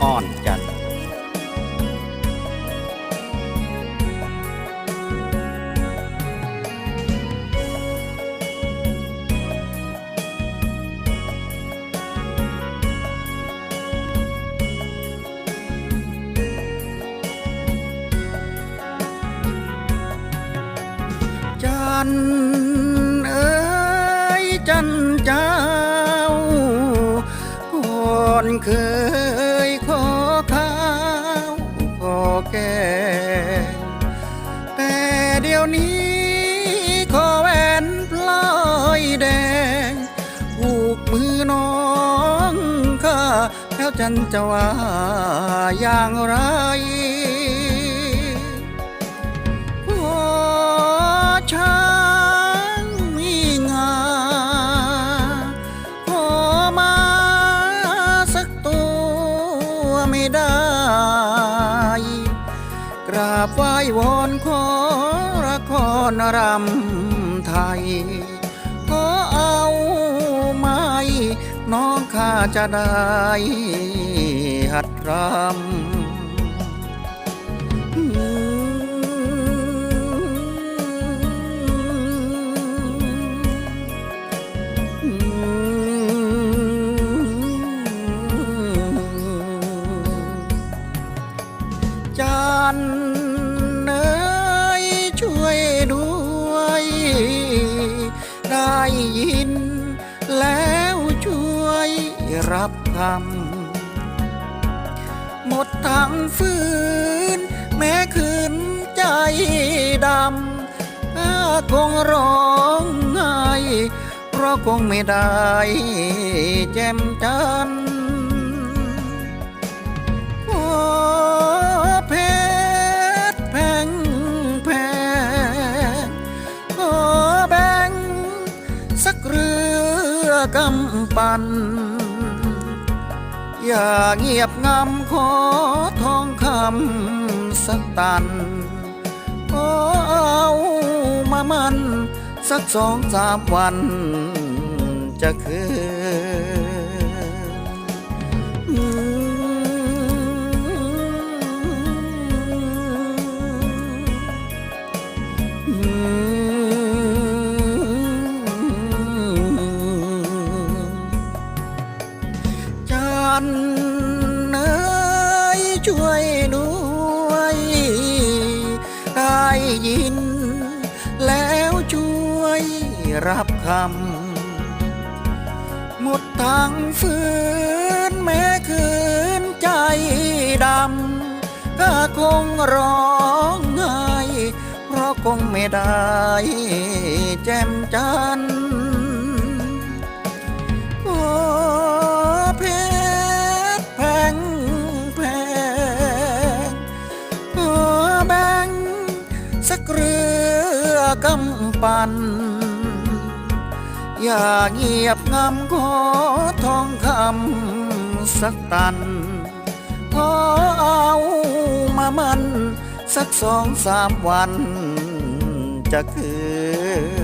วันจันทร์จันเอ๋ยจันเจ้าก่อนเคย แก่ แต่เดี๋ยวนี้ขอแหวนพลอยแดงผูกมือน้องข้าแล้วจันจะว่าอย่างไร ราบไหว้วอนขอละครรำไทย ขอเอาไม้น้องข้าจะได้หัดรำจันเได้ยิน แล้วช่วยรับคำหมดทางฟืนแม้คืนใจดำถ้าคงร้องไห้เพราะคงไม่ได้แจ่มจันทร์ อกำปันอย่าเงียบงำขอทองคำสักตันขอเอามามัน สักสองสามวันจะคืน ช่วยด้วยได้ยิน แล้วช่วยรับคำ หมดทางฝืนแม้คืนใจดำ ก็คงร้องไห้เพราะคงไม่ได้แจ่มจันทร์ สักเรือกำปันอย่าเงียบงำขอทองคำสักตัน ขอเอามามัน สักสองสามวันจะคืน